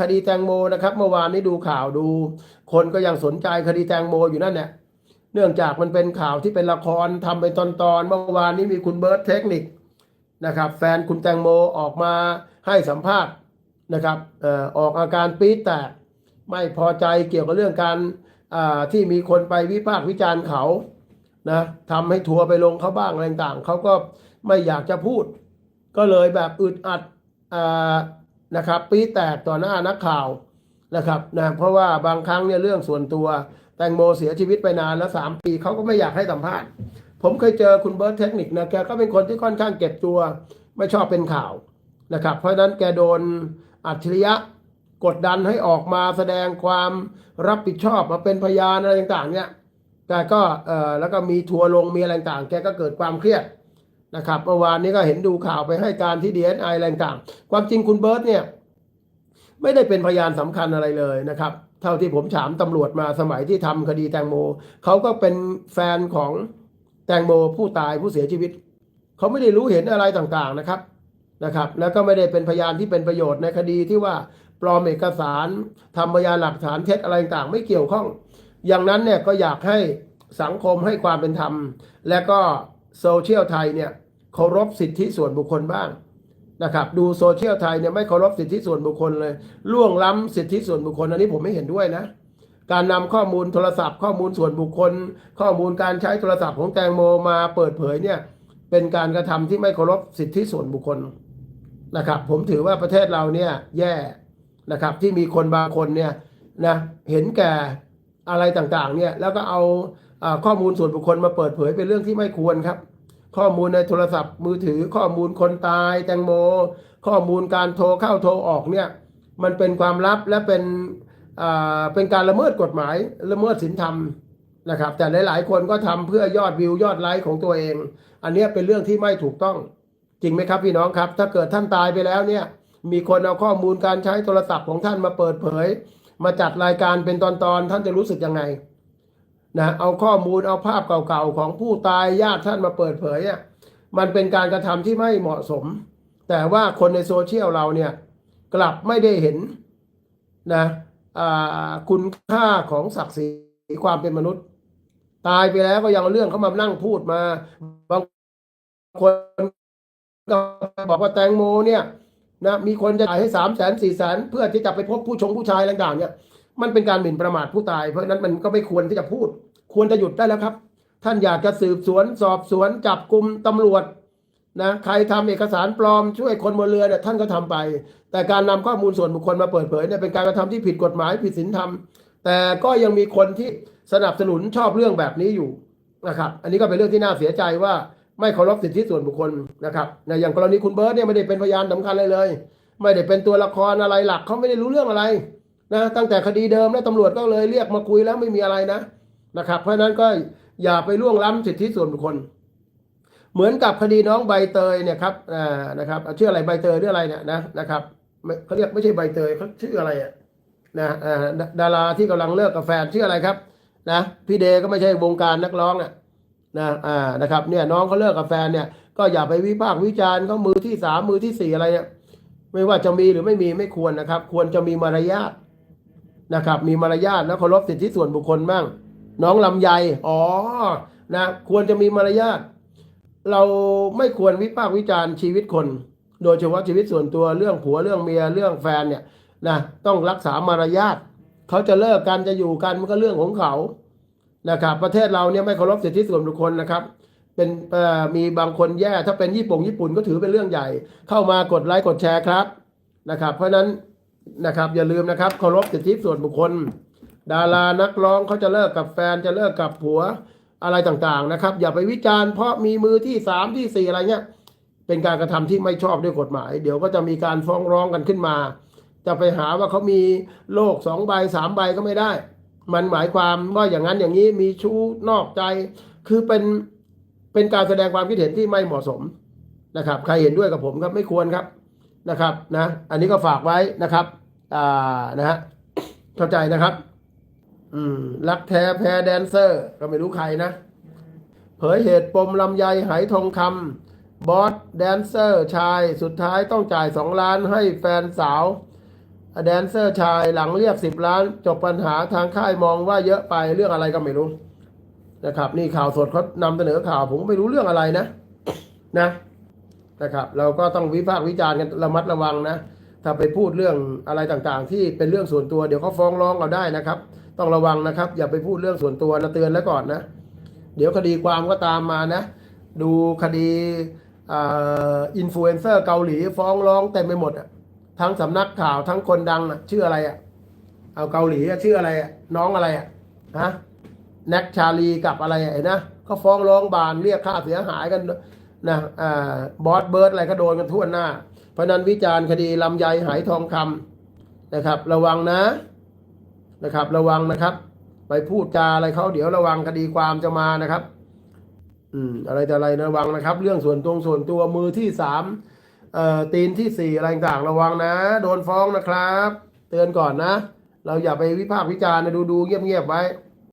คดีแตงโมนะครับเมื่อวานนี้ดูข่าวดู คนก็ยังสนใจคดีแตงโมอยู่นั่นเนี่ยเนื่องจากมันเป็นข่าวที่เป็นละครทำเป็นตอนๆเมื่อวานนี้มีคุณเบิร์ตเทคนิคนะครับ แฟนคุณแตงโมออกมาให้สัมภาษณ์นะครับออกอาการปี๊ดแตกไม่พอใจเกี่ยวกับเรื่องการที่มีคนไปวิพากษ์วิจารณ์เขานะทำให้ทัวร์ไปลงเขาบ้างอะไรต่างเขาก็ไม่อยากจะพูด ก็เลยแบบอึดอัดอ นะครับ ปีแตกต่อหน้านักข่าวนะครับนะเพราะว่าบางครั้งเนี่ยเรื่องส่วนตัว แตงโมเสียชีวิตไปนานแล้วสามปีเขาก็ไม่อยากให้สัมภาษณ์ ผมเคยเจอคุณเบิร์ตเทคนิคนะแกก็เป็นคนที่ค่อนข้างเก็บตัว ไม่ชอบเป็นข่าวนะครับ เพราะฉะนั้นแกโดนอัจฉริยะกดดันให้ออกมาแสดงความรับผิดชอบมาเป็นพยานอะไรต่างๆเนี่ยแกก็เออแล้วก็มีทัวร์ลงมีอะไรต่างๆแกก็เกิดความเครียด นะครับเมื่อวานนี้ก็เห็นดูข่าวไปให้การที่ดีเอสไออะไรต่าง ความจริงคุณเบิร์ตเนี่ยไม่ได้เป็นพยานสำคัญอะไรเลยนะครับ เท่าที่ผมถามตำรวจมาสมัยที่ทำคดีแตงโมเขาก็เป็นแฟนของแตงโมผู้ตายผู้เสียชีวิตเขาไม่ได้รู้เห็นอะไรต่างๆนะครับนะครับ แล้วก็ไม่ได้เป็นพยานที่เป็นประโยชน์ในคดีที่ว่าปลอมเอกสารทำพยานหลักฐานเท็จอะไรต่างๆ ไม่เกี่ยวข้อง อย่างนั้นเนี่ยก็อยากให้สังคมให้ความเป็นธรรม และก็ โซเชียลไทยเนี่ยเคารพสิทธิส่วนบุคคลบ้างนะครับดูโซเชียลไทยเนี่ยไม่เคารพสิทธิส่วนบุคคลเลยล่วงล้ำสิทธิส่วนบุคคลอันนี้ผมไม่เห็นด้วยนะ การนำข้อมูลโทรศัพท์ ข้อมูลส่วนบุคคล ข้อมูลการใช้โทรศัพท์ของแตงโมมาเปิดเผยเนี่ยเป็นการกระทำที่ไม่เคารพสิทธิส่วนบุคคลนะครับ ผมถือว่าประเทศเราเนี่ยแย่นะครับที่มีคนบางคนเนี่ยนะเห็นแก่อะไรต่างๆเนี่ยแล้วก็เอาอา ข้อมูลส่วนบุคคลมาเปิดเผยเป็นเรื่องที่ไม่ควรครับ ข้อมูลในโทรศัพท์มือถือข้อมูลคนตายแตงโม ข้อมูลการโทรเข้าโทรออกเนี่ยมันเป็นความลับและเป็นเป็นการละเมิดกฎหมายละเมิดศีลธรรมนะครับ แต่หลาย ๆ คนก็ทำเพื่อยอดวิวยอดไลค์ของตัวเอง อันนี้เป็นเรื่องที่ไม่ถูกต้องจริงไหมครับพี่น้องครับ ถ้าเกิดท่านตายไปแล้วเนี่ยมีคนเอาข้อมูลการใช้โทรศัพท์ของท่านมาเปิดเผย มาจัดรายการเป็นตอนๆท่านจะรู้สึกยังไง นะเอาข้อมูลเอาภาพเก่าๆของผู้ตายญาติท่านมาเปิดเผยอะมันเป็นการกระทำที่ไม่เหมาะสม แต่ว่าคนในโซเชียลเราเนี่ยกลับไม่ได้เห็นนะคุณค่าของศักดิ์ศรีความเป็นมนุษย์ ตายไปแล้วก็ยังเรื่องเขามานั่งพูดมาบางคนก็บอกว่าแตงโมเนี่ยนะมีคนจะจ่ายให้สามแสนสี่แสนเพื่อที่จะไปพบผู้ชงผู้ชายต่างๆเนี่ย มันเป็นการหมิ่นประมาทผู้ตาย เพราะนั้นมันก็ไม่ควรที่จะพูด ควรจะหยุดได้แล้วครับ ท่านอยากจะสืบสวนสอบสวนจับกลุ่มตำรวจนะใครทำเอกสารปลอมช่วยคนบนเรือเนี่ยท่านก็ทำไป แต่การนำข้อมูลส่วนบุคคลมาเปิดเผยเนี่ยเป็นการกระทำที่ผิดกฎหมายผิดศีลธรรม แต่ก็ยังมีคนที่สนับสนุนชอบเรื่องแบบนี้อยู่นะครับ อันนี้ก็เป็นเรื่องที่น่าเสียใจว่าไม่เคารพสิทธิส่วนบุคคลนะครับนอย่างกรณีคุณเบิร์ตเนี่ยไม่ได้เป็นพยานสำคัญเลยเลย ไม่ได้เป็นตัวละครอะไรหลักเขาไม่ได้รู้เรื่องอะไร นะตั้งแต่คดีเดิมแล้วตำรวจก็เลยเรียกมาคุยแล้วไม่มีอะไรนะนะครับ เพราะฉะนั้นก็อย่าไปล่วงล้ำสิทธิส่วนบุคคล เหมือนกับคดีน้องใบเตยเนี่ยครับอ่านะครับชื่ออะไรใบเตยหรืออะไรเนี่ยนะนะครับเขาเรียกไม่ใช่ใบเตยเขาชื่ออะไรอะนะอ่าดาดาราที่กำลังเลิกกับแฟนชื่ออะไรครับนะพี่เดก็ไม่ใช่วงการนักร้องอะนะอ่านะครับเนี่ยน้องเขาเลิกกับแฟนเนี่ยก็อย่าไปวิพากษ์วิจารณ์เขามือที่สามมือที่สี่อะไรเนี่ยไม่ว่าจะมีหรือไม่มีไม่ควรนะครับ ควรจะมีมารยาท นะครับ มีมารยาทแล้วเคารพสิทธิส่วนบุคคลบ้างน้องลำไยอ๋อนะควรจะมีมารยาทเราไม่ควรวิพากษ์วิจารณ์ชีวิตคน โดยเฉพาะชีวิตส่วนตัวเรื่องผัวเรื่องเมียเรื่องแฟนเนี่ยนะต้องรักษามารยาทเขาจะเลิกกันจะอยู่กันมันก็เรื่องของเขานะครับประเทศเราเนี่ยไม่เคารพสิทธิส่วนบุคคลนะครับเป็นมีบางคนแย่ถ้าเป็นญี่ปุ่นญี่ปุ่นก็ถือเป็นเรื่องใหญ่ เข้ามากดไลค์กดแชร์ครับนะครับ เพราะฉะนั้น นะครับ อย่าลืมนะครับเคารพสิทธิส่วนบุคคล ดารานักร้องเขาจะเลิกกับแฟนจะเลิกกับผัวอะไรต่างๆนะครับ อย่าไปวิจารณ์เพราะมีมือที่สามที่สี่อะไรเงี้ยเป็นการกระทำที่ไม่ชอบด้วยกฎหมาย เดี๋ยวก็จะมีการฟ้องร้องกันขึ้นมา จะไปหาว่าเขามีโลกสองใบสามใบก็ไม่ได้ มันหมายความว่าอย่างนั้นอย่างนี้มีชู้นอกใจ คือเป็นเป็นการแสดงความคิดเห็นที่ไม่เหมาะสมนะครับ ใครเห็นด้วยกับผมครับไม่ควรครับนะครับนะ อันนี้ก็ฝากไว้นะครับ อ่านะฮะเข้าใจนะครับ อืมรักแท้แพ้แดนเซอร์ก็ไม่รู้ใครนะ เผยเหตุปมลำไยไหทองคำบอสแดนเซอร์ชายสุดท้ายต้องจ่ายสองล้านให้แฟนสาวแดนเซอร์ชายหลังเรียกสิบล้าน จบปัญหาทางค่ายมองว่าเยอะไปเรื่องอะไรก็ไม่รู้นะครับ นี่ข่าวสดเขานำเสนอข่าวผมก็ไม่รู้เรื่องอะไรนะ นะนะครับ เราก็ต้องวิพากษ์วิจารณ์กันระมัดระวังนะ ถ้าไปพูดเรื่องอะไรต่างๆ ที่เป็นเรื่องส่วนตัวเดี๋ยวเขาฟ้องร้องเราได้นะครับ ต้องระวังนะครับ อย่าไปพูดเรื่องส่วนตัวนะเตือนแล้วก่อนนะ เดี๋ยวคดีความก็ตามมานะ ดูคดีอินฟลูเอนเซอร์เกาหลีฟ้องร้องเต็มไปหมดอะทั้งสำนักข่าวทั้งคนดังอะชื่ออะไรอะเอาเกาหลีชื่ออะไรอะน้องอะไรอะฮะแน็กชาลีกับอะไรอะไอ้นะเขาฟ้องร้องบานเรียกค่าเสียหายกันนะอ่าบอสเบิร์ดอะไรก็โดนกันทั่วหน้า พนันวิจารณ์คดีลำไยหายทองคำนะครับ ระวังนะนะครับ ระวังนะครับ ไปพูดจาอะไรเขาเดี๋ยวระวังคดีความจะมานะครับ อืมอะไรแต่อะไรนะระวังนะครับ เรื่องส่วนตรงส่วนตัวมือที่สามเอ่อตีนที่สี่อะไรต่างระวังนะ โดนฟ้องนะครับ เตือนก่อนนะ เราอย่าไปวิพากษ์วิจารณ์นะดูดูๆเงียบๆไว้